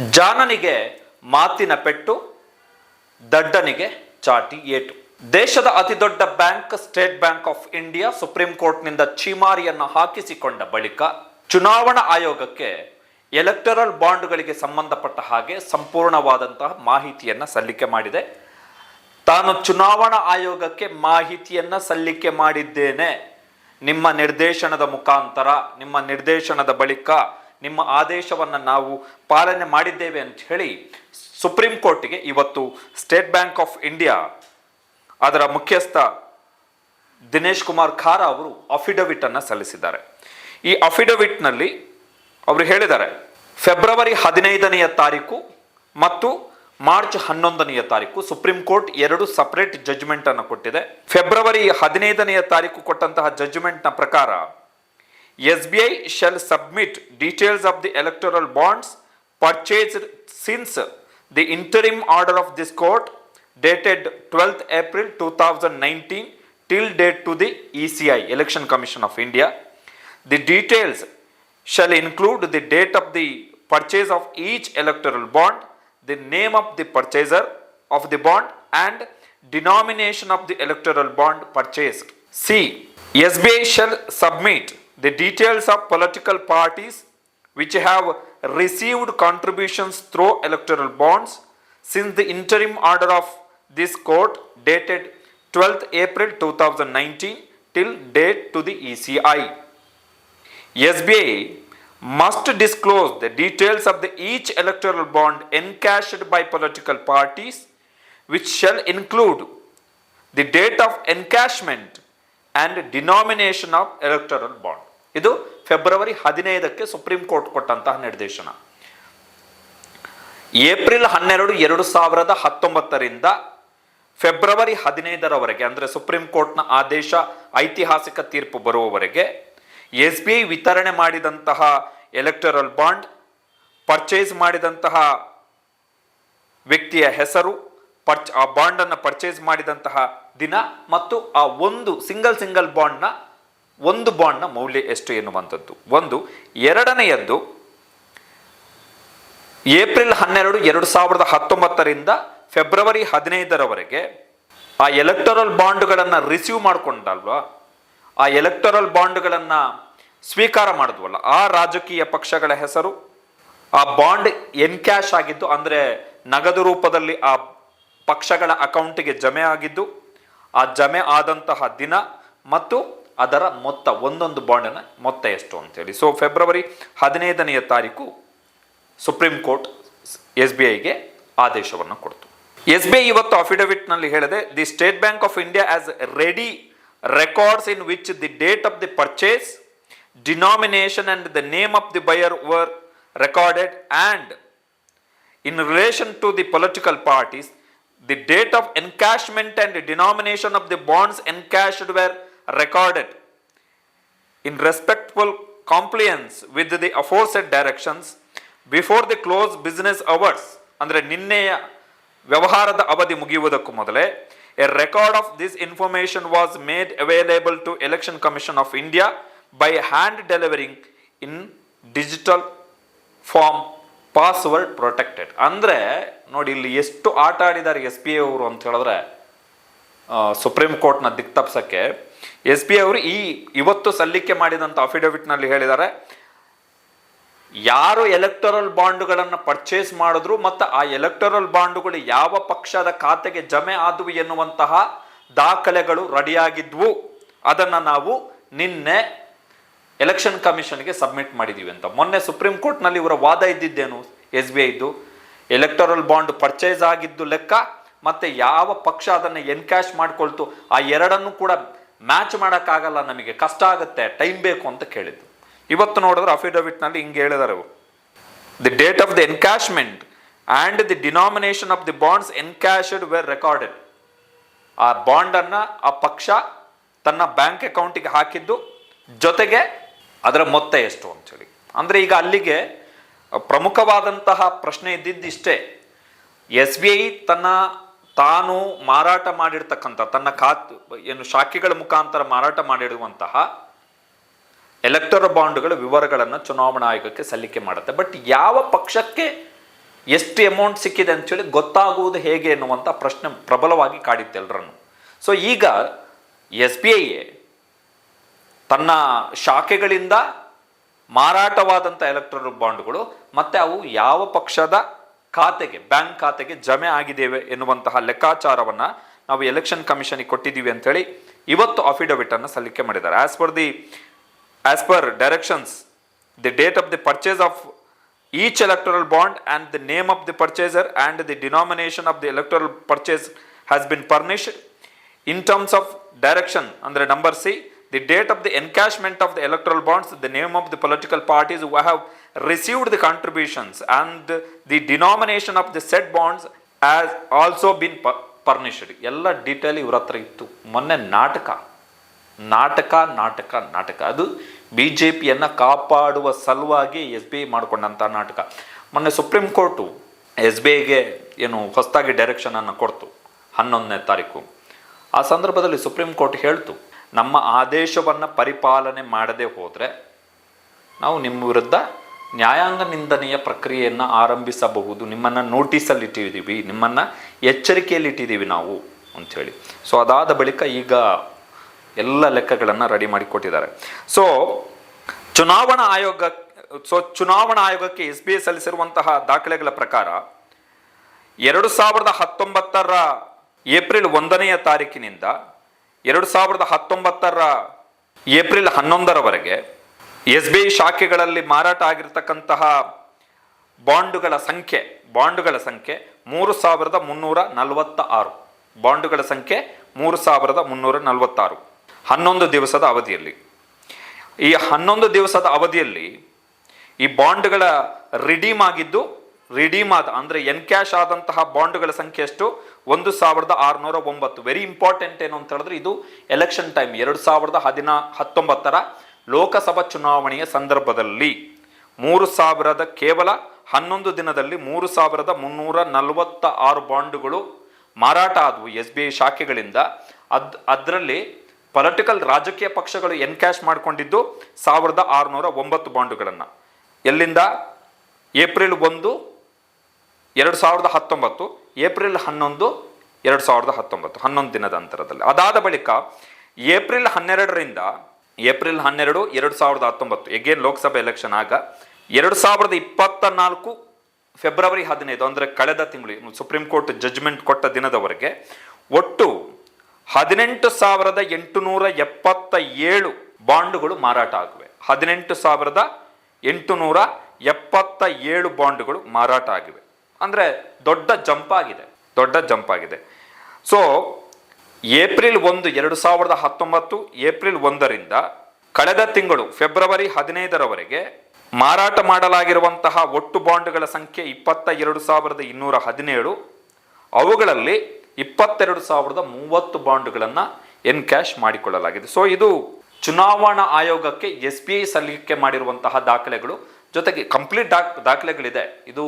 ಜಾನನಿಗೆ ಮಾತಿನ ಪೆಟ್ಟು, ದಡ್ಡನಿಗೆ ಚಾಟಿ ಏಟು. ದೇಶದ ಅತಿದೊಡ್ಡ bank, State Bank of India Supreme ಕೋರ್ಟ್ನಿಂದ ಚೀಮಾರಿಯನ್ನು ಹಾಕಿಸಿಕೊಂಡ ಬಳಿಕ ಚುನಾವಣಾ ಆಯೋಗಕ್ಕೆ ಎಲೆಕ್ಟರಲ್ ಬಾಂಡ್ಗಳಿಗೆ ಸಂಬಂಧಪಟ್ಟ ಹಾಗೆ ಸಂಪೂರ್ಣವಾದಂತಹ ಮಾಹಿತಿಯನ್ನು ಸಲ್ಲಿಕೆ ಮಾಡಿದೆ. ತಾನು ಚುನಾವಣಾ ಆಯೋಗಕ್ಕೆ ಮಾಹಿತಿಯನ್ನ ಸಲ್ಲಿಕೆ ಮಾಡಿದ್ದೇನೆ. ನಿಮ್ಮ ನಿರ್ದೇಶನದ ಮುಖಾಂತರ, ನಿಮ್ಮ ನಿರ್ದೇಶನದ ಬಳಿಕ ನಿಮ್ಮ ಆದೇಶವನ್ನು ನಾವು ಪಾಲನೆ ಮಾಡಿದ್ದೇವೆ ಅಂತ ಹೇಳಿ ಸುಪ್ರೀಂ ಕೋರ್ಟಿಗೆ ಇವತ್ತು ಸ್ಟೇಟ್ ಬ್ಯಾಂಕ್ ಆಫ್ ಇಂಡಿಯಾ ಅದರ ಮುಖ್ಯಸ್ಥ ದಿನೇಶ್ ಕುಮಾರ್ ಖಾರ ಅವರು ಅಫಿಡವಿಟನ್ನು ಸಲ್ಲಿಸಿದ್ದಾರೆ. ಈ ಅಫಿಡವಿಟ್ನಲ್ಲಿ ಅವರು ಹೇಳಿದ್ದಾರೆ, ಫೆಬ್ರವರಿ ಹದಿನೈದನೆಯ ತಾರೀಕು ಮತ್ತು ಮಾರ್ಚ್ ಹನ್ನೊಂದನೆಯ ತಾರೀಕು ಸುಪ್ರೀಂ ಕೋರ್ಟ್ ಎರಡು ಸಪರೇಟ್ ಜಡ್ಜ್ಮೆಂಟ್ ಅನ್ನು ಕೊಟ್ಟಿದೆ. ಫೆಬ್ರವರಿ ಹದಿನೈದನೆಯ ತಾರೀಕು ಕೊಟ್ಟಂತಹ ಜಜ್ಮೆಂಟ್ನ ಪ್ರಕಾರ SBI shall submit details of the electoral bonds purchased since the interim order of this court dated 12th April 2019 till date to the ECI, Election Commission of India. The details shall include the date of the purchase of each electoral bond, the name of the purchaser of the bond and denomination of the electoral bond purchased. C. SBI shall submit the details of political parties which have received contributions through electoral bonds since the interim order of this court dated 12th April 2019 till date to the ECI. SBI must disclose the details of the each electoral bond encashed by political parties which shall include the date of encashment and denomination of electoral bond. ಇದು February ಹದಿನೈದಕ್ಕೆ supreme court ಕೊಟ್ಟಂತಹ ನಿರ್ದೇಶನ. April ಹನ್ನೆರಡು ಎರಡು ಸಾವಿರದ ಹತ್ತೊಂಬತ್ತರಿಂದ February ಹದಿನೈದರವರೆಗೆ, ಅಂದರೆ supreme ಕೋರ್ಟ್ನ ಆದೇಶ, ಐತಿಹಾಸಿಕ ತೀರ್ಪು ಬರುವವರೆಗೆ ಎಸ್ ಬಿ ಐ ವಿತರಣೆ ಮಾಡಿದಂತಹ ಎಲೆಕ್ಟರಲ್ ಬಾಂಡ್, ಪರ್ಚೇಸ್ ಮಾಡಿದಂತಹ ವ್ಯಕ್ತಿಯ ಹೆಸರು, ಪರ್ಚ್ ಆ ಬಾಂಡನ್ನು ಪರ್ಚೇಸ್ ಮಾಡಿದಂತಹ ದಿನ ಮತ್ತು ಆ ಒಂದು ಸಿಂಗಲ್ ಸಿಂಗಲ್ ಬಾಂಡ್ನ ಒಂದು ಬಾಂಡ್ನ ಮೌಲ್ಯ ಎಷ್ಟು ಎನ್ನುವಂಥದ್ದು? ಒಂದು, ಎರಡನೆಯದ್ದು, ಏಪ್ರಿಲ್ ಹನ್ನೆರಡು, ಎರಡು ಸಾವಿರದ ಹತ್ತೊಂಬತ್ತರಿಂದ ಫೆಬ್ರವರಿ ಹದಿನೈದರವರೆಗೆ ಆ ಎಲೆಕ್ಟೊರಲ್ ಬಾಂಡ್ಗಳನ್ನು ರಿಸೀವ್ ಮಾಡಿಕೊಂಡಲ್ವಾ? ಆ ಎಲೆಕ್ಟೊರಲ್ ಬಾಂಡ್ಗಳನ್ನು ಸ್ವೀಕಾರ ಮಾಡಿದ್ವಲ್ಲ, ಆ ರಾಜಕೀಯ ಪಕ್ಷಗಳ ಹೆಸರು, ಆ ಬಾಂಡ್ ಎನ್ ಕ್ಯಾಶ್ ಆಗಿದ್ದು, ಅಂದರೆ ನಗದು ರೂಪದಲ್ಲಿ ಆ ಪಕ್ಷಗಳ ಅಕೌಂಟಿಗೆ ಜಮೆ ಆಗಿದ್ದು, ಆ ಜಮೆ ಆದಂತಹ ದಿನ ಮತ್ತು ಅದರ ಮೊತ್ತ, ಒಂದೊಂದು ಬಾಂಡಿನ ಮೊತ್ತ ಎಷ್ಟು ಅಂತೇಳಿ. ಸೊ ಫೆಬ್ರವರಿ ಹದಿನೈದನೆಯ ತಾರೀಕು ಸುಪ್ರೀಂ ಕೋರ್ಟ್ ಎಸ್ ಬಿ ಐಗೆ ಆದೇಶವನ್ನು ಕೊಡ್ತು. ಎಸ್ ಬಿ ಐ ಇವತ್ತು ಅಫಿಡವಿಟ್ನಲ್ಲಿ ಹೇಳಿದೆ the State Bank of India has ready records in which the date of the purchase denomination and the name of the buyer were recorded and in relation to the political parties the date of encashment and denomination of the bonds encashed were recorded in respectful compliance with the aforesaid directions before the close business hours, ಅಂದರೆ ನಿನ್ನೆಯ ವ್ಯವಹಾರದ ಅವಧಿ ಮುಗಿಯುವುದಕ್ಕೂ ಮೊದಲೇ a record of this information was made available to election commission of India by hand delivering in digital form password protected ಅಂದರೆ ನೋಡಿ ಇಲ್ಲಿ ಎಷ್ಟು ಆಟ ಆಡಿದ್ದಾರೆ ಎಸ್ ಪಿ ಎ ಅವರು ಅಂತ ಹೇಳಿದ್ರೆ ಸುಪ್ರೀಂ ಕೋರ್ಟ್ನ ದಿಕ್ ಎಸ್ ಬಿ ಅವರು ಈ ಇವತ್ತು ಸಲ್ಲಿಕೆ ಮಾಡಿದಂಥ ಅಫಿಡವಿಟ್ನಲ್ಲಿ ಹೇಳಿದ್ದಾರೆ, ಯಾರು ಎಲೆಕ್ಟರಲ್ ಬಾಂಡ್ಗಳನ್ನು ಪರ್ಚೇಸ್ ಮಾಡಿದ್ರು ಮತ್ತು ಆ ಎಲೆಕ್ಟರಲ್ ಬಾಂಡುಗಳು ಯಾವ ಪಕ್ಷದ ಖಾತೆಗೆ ಜಮೆ ಆದವು ಎನ್ನುವಂತಹ ದಾಖಲೆಗಳು ರೆಡಿಯಾಗಿದ್ವು ಅದನ್ನು ನಾವು ನಿನ್ನೆ ಎಲೆಕ್ಷನ್ ಕಮಿಷನ್ಗೆ ಸಬ್ಮಿಟ್ ಮಾಡಿದ್ದೀವಿ ಅಂತ. ಮೊನ್ನೆ ಸುಪ್ರೀಂ ಕೋರ್ಟ್ನಲ್ಲಿ ಇವರ ವಾದ ಇದ್ದಿದ್ದೇನು, ಎಸ್ ಬಿ ಐದು? ಎಲೆಕ್ಟರಲ್ ಬಾಂಡ್ ಪರ್ಚೇಸ್ ಆಗಿದ್ದು ಲೆಕ್ಕ, ಮತ್ತೆ ಯಾವ ಪಕ್ಷ ಅದನ್ನು ಎನ್ಕ್ಯಾಶ್ ಮಾಡ್ಕೊಳ್ತು, ಆ ಎರಡನ್ನು ಕೂಡ ಮ್ಯಾಚ್ ಮಾಡೋಕ್ಕಾಗಲ್ಲ, ನಮಗೆ ಕಷ್ಟ ಆಗುತ್ತೆ, ಟೈಮ್ ಬೇಕು ಅಂತ ಕೇಳಿದ್ದು. ಇವತ್ತು ನೋಡಿದ್ರೆ ಅಫಿಡವಿಟ್ನಲ್ಲಿ ಹಿಂಗೆ ಹೇಳಿದ್ದಾರೆ ಅವರು the date of the encashment and the denomination of the bonds encashed were recorded ಆ ಬಾಂಡನ್ನು, ಆ ಪಕ್ಷ ತನ್ನ ಬ್ಯಾಂಕ್ ಅಕೌಂಟಿಗೆ ಹಾಕಿದ್ದು, ಜೊತೆಗೆ ಅದರ ಮೊತ್ತ ಎಷ್ಟು ಅಂಥೇಳಿ ಅಂದರೆ ಈಗ ಅಲ್ಲಿಗೆ ಪ್ರಮುಖವಾದಂತಹ ಪ್ರಶ್ನೆ ಇದ್ದಿದ್ದಿಷ್ಟೇ ಎಸ್ ಬಿ ಐ ತನ್ನ ತಾನು ಮಾರಾಟ ಮಾಡಿರ್ತಕ್ಕಂಥ, ತನ್ನ ಖಾತ್, ಏನು ಶಾಖೆಗಳ ಮುಖಾಂತರ ಮಾರಾಟ ಮಾಡಿರುವಂತಹ ಎಲೆಕ್ಟರ್ ಬಾಂಡ್ಗಳ ವಿವರಗಳನ್ನು ಚುನಾವಣಾ ಆಯೋಗಕ್ಕೆ ಸಲ್ಲಿಕೆ ಮಾಡುತ್ತೆ. ಬಟ್ ಯಾವ ಪಕ್ಷಕ್ಕೆ ಎಷ್ಟು ಅಮೌಂಟ್ ಸಿಕ್ಕಿದೆ ಅಂತೇಳಿ ಗೊತ್ತಾಗುವುದು ಹೇಗೆ ಎನ್ನುವಂಥ ಪ್ರಶ್ನೆ ಪ್ರಬಲವಾಗಿ ಕಾಡಿತ್ತು ಎಲ್ಲರನ್ನು ಸೊ ಈಗ ಎಸ್ ಬಿ ಐ ತನ್ನ ಶಾಖೆಗಳಿಂದ ಮಾರಾಟವಾದಂಥ ಎಲೆಕ್ಟ್ರಲ್ ಬಾಂಡ್ಗಳು ಮತ್ತು ಅವು ಯಾವ ಪಕ್ಷದ ಖಾತೆಗೆ, ಬ್ಯಾಂಕ್ ಖಾತೆಗೆ ಜಮೆ ಆಗಿದ್ದೇವೆ ಎನ್ನುವಂತಹ ಲೆಕ್ಕಾಚಾರವನ್ನ ನಾವು ಎಲೆಕ್ಷನ್ ಕಮಿಷನ್ಗೆ ಕೊಟ್ಟಿದ್ದೀವಿ ಅಂತೇಳಿ ಇವತ್ತು ಅಫಿಡವಿಟನ್ನು ಸಲ್ಲಿಕೆ ಮಾಡಿದ್ದಾರೆ. As per the as per directions the date of the purchase of each electoral bond and the name of the purchaser and the denomination of the electoral purchase has been furnished. In terms of direction under number C the date of the encashment of the electoral bonds the name of the political parties have received the contributions and the denomination of the said bonds has also been furnished ಎಲ್ಲ detail ಇವ್ರ ಹತ್ರ ಇತ್ತು. ಮೊನ್ನೆ ನಾಟಕ. ನಾಟಕ ನಾಟಕ ನಾಟಕ. ಅದು ಬಿ ಜೆ ಪಿಯನ್ನು ಕಾಪಾಡುವ ಸಲುವಾಗಿ ಎಸ್ ಬಿ ಐ ಮಾಡಿಕೊಂಡಂಥ ನಾಟಕ. ಮೊನ್ನೆ ಸುಪ್ರೀಂ ಕೋರ್ಟು ಎಸ್ ಬಿ ಐಗೆ ಏನು ಹೊಸದಾಗಿ ಡೈರೆಕ್ಷನನ್ನು ಕೊಡ್ತು. ಹನ್ನೊಂದನೇ ತಾರೀಕು. ಆ ಸಂದರ್ಭದಲ್ಲಿ ಸುಪ್ರೀಂ ಕೋರ್ಟ್ ಹೇಳ್ತು, ನಮ್ಮ ಆದೇಶವನ್ನು ಪರಿಪಾಲನೆ ಮಾಡದೆ ಹೋದರೆ ನಾವು ನಿಮ್ಮ ವಿರುದ್ಧ ನ್ಯಾಯಾಂಗ ನಿಂದನೆಯ ಪ್ರಕ್ರಿಯೆಯನ್ನು ಆರಂಭಿಸಬಹುದು. ನಿಮ್ಮನ್ನು ನೋಟಿಸಲ್ಲಿ ಇಟ್ಟಿದ್ದೀವಿ ನಿಮ್ಮನ್ನು ಎಚ್ಚರಿಕೆಯಲ್ಲಿ ಇಟ್ಟಿದ್ದೀವಿ ನಾವು ಅಂಥೇಳಿ. ಸೊ ಅದಾದ ಬಳಿಕ ಈಗ ಎಲ್ಲ ಲೆಕ್ಕಗಳನ್ನು ರೆಡಿ ಮಾಡಿಕೊಟ್ಟಿದ್ದಾರೆ ಸೊ ಚುನಾವಣಾ ಆಯೋಗ ಸೊ ಚುನಾವಣಾ ಆಯೋಗಕ್ಕೆ ಎಸ್ ಬಿ ಐ ಸಲ್ಲಿಸಿರುವಂತಹ ದಾಖಲೆಗಳ ಪ್ರಕಾರ ಎರಡು ಸಾವಿರದ ಹತ್ತೊಂಬತ್ತರ ಏಪ್ರಿಲ್ ಒಂದನೆಯ ತಾರೀಕಿನಿಂದ ಎರಡು ಸಾವಿರದ ಹತ್ತೊಂಬತ್ತರ ಏಪ್ರಿಲ್ ಹನ್ನೊಂದರವರೆಗೆ ಎಸ್ ಬಿ ಐ ಶಾಖೆಗಳಲ್ಲಿ ಮಾರಾಟ ಆಗಿರ್ತಕ್ಕಂತಹ ಬಾಂಡುಗಳ ಸಂಖ್ಯೆ ಬಾಂಡುಗಳ ಸಂಖ್ಯೆ ಮೂರು ಸಾವಿರದ ಮುನ್ನೂರ ನಲವತ್ತ ಆರು ಬಾಂಡುಗಳ ಸಂಖ್ಯೆ ಮೂರು ಸಾವಿರದ ಮುನ್ನೂರ ನಲವತ್ತಾರು. ಹನ್ನೊಂದು ದಿವಸದ ಅವಧಿಯಲ್ಲಿ. ಈ ಹನ್ನೊಂದು ದಿವಸದ ಅವಧಿಯಲ್ಲಿ ಈ ಬಾಂಡ್ಗಳ ರಿಡೀಮ್ ಆಗಿದ್ದು, ರಿಡೀಮ್ ಆದ ಅಂದರೆ ಎನ್ಕ್ಯಾಶ್ ಆದಂತಹ ಬಾಂಡ್ಗಳ ಸಂಖ್ಯೆ ಎಷ್ಟು? ಒಂದು ಸಾವಿರದ ಆರುನೂರ ಒಂಬತ್ತು. ವೆರಿ ಇಂಪಾರ್ಟೆಂಟ್ ಏನು ಅಂತ ಹೇಳಿದ್ರೆ ಇದು ಎಲೆಕ್ಷನ್ ಟೈಮ್ ಎರಡು ಸಾವಿರದ ಹದಿನಾ, ಹತ್ತೊಂಬತ್ತರ ಲೋಕಸಭಾ ಚುನಾವಣೆಯ ಸಂದರ್ಭದಲ್ಲಿ ಮೂರು ಸಾವಿರದ ಕೇವಲ ಹನ್ನೊಂದು ದಿನದಲ್ಲಿ ಮೂರು ಸಾವಿರದ ಮುನ್ನೂರ ನಲವತ್ತ ಆರು ಬಾಂಡುಗಳು ಮಾರಾಟ ಆದವು ಎಸ್ ಬಿ ಐ ಶಾಖೆಗಳಿಂದ. ಅದ್, ಅದರಲ್ಲಿ ಪೊಲಿಟಿಕಲ್ ರಾಜಕೀಯ ಪಕ್ಷಗಳು ಎನ್ಕ್ಯಾಶ್ ಮಾಡಿಕೊಂಡಿದ್ದು ಸಾವಿರದ ಆರುನೂರ ಒಂಬತ್ತು ಬಾಂಡುಗಳನ್ನು. ಎಲ್ಲಿಂದ? ಏಪ್ರಿಲ್ ಒಂದು, ಎರಡು ಸಾವಿರದ ಹತ್ತೊಂಬತ್ತು, ಏಪ್ರಿಲ್ ಹನ್ನೊಂದು, ಎರಡು ಸಾವಿರದ ಹತ್ತೊಂಬತ್ತು, ಹನ್ನೊಂದು ದಿನದ ಅಂತರದಲ್ಲಿ. ಅದಾದ ಬಳಿಕ ಏಪ್ರಿಲ್ ಹನ್ನೆರಡರಿಂದ ಏಪ್ರಿಲ್ ಹನ್ನೆರಡು, ಎರಡು ಸಾವಿರದ ಹತ್ತೊಂಬತ್ತು, ಎಗೇನ್ ಲೋಕಸಭೆ ಎಲೆಕ್ಷನ್ ಆಗ ಎರಡು ಸಾವಿರದ ಇಪ್ಪತ್ತ ನಾಲ್ಕು ಫೆಬ್ರವರಿ ಹದಿನೈದು, ಅಂದರೆ ಕಳೆದ ತಿಂಗಳು ಸುಪ್ರೀಂ ಕೋರ್ಟ್ ಜಜ್ಮೆಂಟ್ ಕೊಟ್ಟ ದಿನದವರೆಗೆ ಒಟ್ಟು ಹದಿನೆಂಟು ಸಾವಿರದ ಎಂಟುನೂರ ಎಪ್ಪತ್ತ ಏಳು ಬಾಂಡುಗಳು ಮಾರಾಟ ಆಗಿವೆ. ಹದಿನೆಂಟು ಸಾವಿರದ ಎಂಟುನೂರ ಎಪ್ಪತ್ತ ಏಳು ಬಾಂಡುಗಳು ಮಾರಾಟ ಆಗಿವೆ. ಅಂದರೆ ದೊಡ್ಡ ಜಂಪ್ ಆಗಿದೆ, ದೊಡ್ಡ ಜಂಪ್ ಆಗಿದೆ. ಸೊ ಏಪ್ರಿಲ್ ಒಂದು, ಎರಡು ಸಾವಿರದ ಹತ್ತೊಂಬತ್ತು, ಏಪ್ರಿಲ್ ಒಂದರಿಂದ ಕಳೆದ ತಿಂಗಳು ಫೆಬ್ರವರಿ ಹದಿನೈದರವರೆಗೆ ಮಾರಾಟ ಮಾಡಲಾಗಿರುವಂತಹ ಒಟ್ಟು ಬಾಂಡ್ಗಳ ಸಂಖ್ಯೆ ಇಪ್ಪತ್ತ ಎರಡು ಸಾವಿರದ ಇನ್ನೂರ ಹದಿನೇಳು. ಅವುಗಳಲ್ಲಿ ಇಪ್ಪತ್ತೆರಡು ಸಾವಿರದ ಮೂವತ್ತು ಬಾಂಡ್ಗಳನ್ನು ಎನ್ಕ್ಯಾಶ್ ಮಾಡಿಕೊಳ್ಳಲಾಗಿದೆ. ಸೊ ಇದು ಚುನಾವಣಾ ಆಯೋಗಕ್ಕೆ ಎಸ್ ಬಿ ಐ ಸಲ್ಲಿಕೆ ಮಾಡಿರುವಂತಹ ದಾಖಲೆಗಳು. ಜೊತೆಗೆ ಕಂಪ್ಲೀಟ್ ಡಾಕ್ ದಾಖಲೆಗಳಿದೆ. ಇದು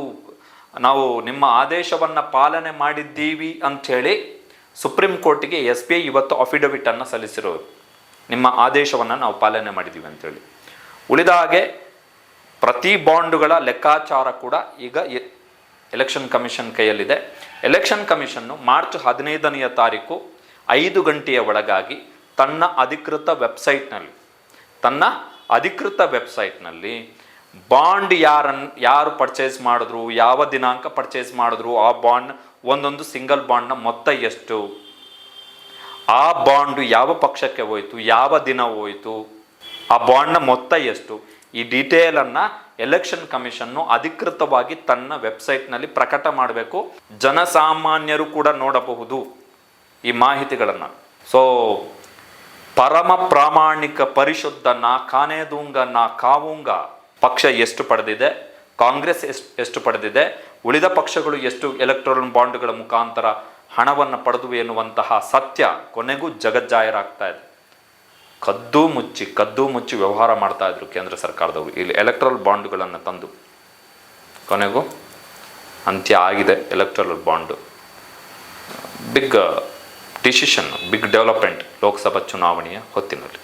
ನಾವು ನಿಮ್ಮ ಆದೇಶವನ್ನು ಪಾಲನೆ ಮಾಡಿದ್ದೀವಿ ಅಂಥೇಳಿ ಸುಪ್ರೀಂ ಕೋರ್ಟಿಗೆ ಎಸ್ ಬಿ ಐ ಇವತ್ತು ಅಫಿಡವಿಟ್ ಅನ್ನು ಸಲ್ಲಿಸಿರೋರು ನಿಮ್ಮ ಆದೇಶವನ್ನು ನಾವು ಪಾಲನೆ ಮಾಡಿದ್ದೀವಿ ಅಂತೇಳಿ. ಉಳಿದ ಹಾಗೆ ಪ್ರತಿ ಬಾಂಡುಗಳ ಲೆಕ್ಕಾಚಾರ ಕೂಡ ಈಗ ಎಲೆಕ್ಷನ್ ಕಮಿಷನ್ ಕೈಯಲ್ಲಿದೆ. ಎಲೆಕ್ಷನ್ ಕಮಿಷನ್ನು ಮಾರ್ಚ್ ಹದಿನೈದನೆಯ ತಾರೀಕು ಐದು ಗಂಟೆಯ ಒಳಗಾಗಿ ತನ್ನ ಅಧಿಕೃತ ವೆಬ್ಸೈಟ್ನಲ್ಲಿ, ತನ್ನ ಅಧಿಕೃತ ವೆಬ್ಸೈಟ್ನಲ್ಲಿ ಬಾಂಡ್ ಯಾರನ್ನು ಯಾರು ಪರ್ಚೇಸ್ ಮಾಡಿದ್ರು, ಯಾವ ದಿನಾಂಕ ಪರ್ಚೇಸ್ ಮಾಡಿದ್ರು, ಆ ಬಾಂಡ್ ಒಂದೊಂದು ಸಿಂಗಲ್ ಬಾಂಡ್ನ ಮೊತ್ತ ಎಷ್ಟು? ಆ ಬಾಂಡು ಯಾವ ಪಕ್ಷಕ್ಕೆ ಹೋಯಿತು? ಯಾವ ದಿನ ಹೋಯಿತು? ಆ ಬಾಂಡ್ನ ಮೊತ್ತ ಎಷ್ಟು? ಈ ಡೀಟೇಲನ್ನು ಎಲೆಕ್ಷನ್ ಕಮಿಷನ್ನು ಅಧಿಕೃತವಾಗಿ ತನ್ನ ವೆಬ್ಸೈಟ್ನಲ್ಲಿ ಪ್ರಕಟ ಮಾಡಬೇಕು. ಜನಸಾಮಾನ್ಯರು ಕೂಡ ನೋಡಬಹುದು ಈ ಮಾಹಿತಿಗಳನ್ನು. ಸೊ ಪರಮ ಪ್ರಾಮಾಣಿಕ ಪರಿಶುದ್ಧ ನಾ ಕಾನೇದೂಂಗ ನಾ ಕಾವುಂಗ ಪಕ್ಷ ಎಷ್ಟು ಪಡೆದಿದೆ? ಕಾಂಗ್ರೆಸ್ ಎಷ್ಟು ಪಡೆದಿದೆ, ಉಳಿದ ಪಕ್ಷಗಳು ಎಷ್ಟು ಎಲೆಕ್ಟ್ರಾಲ್ ಬಾಂಡ್ಗಳ ಮುಖಾಂತರ ಹಣವನ್ನು ಪಡೆದುವೆ ಎನ್ನುವಂತಹ ಸತ್ಯ ಕೊನೆಗೂ ಜಗಜ್ಜಾಯರಾಗ್ತಾ ಇದೆ. ಕದ್ದು ಮುಚ್ಚಿ ಕದ್ದು ಮುಚ್ಚಿ ವ್ಯವಹಾರ ಮಾಡ್ತಾ ಇದ್ರು ಕೇಂದ್ರ ಸರ್ಕಾರದವರು. ಇಲ್ಲಿ ಎಲೆಕ್ಟ್ರಲ್ ಬಾಂಡ್ಗಳನ್ನು ತಂದು ಕೊನೆಗೂ ಅಂತ್ಯ ಆಗಿದೆ electoral bond. Big decision, big development Lok Sabha ಚುನಾವಣೆಯ ಹೊತ್ತಿನಲ್ಲಿ.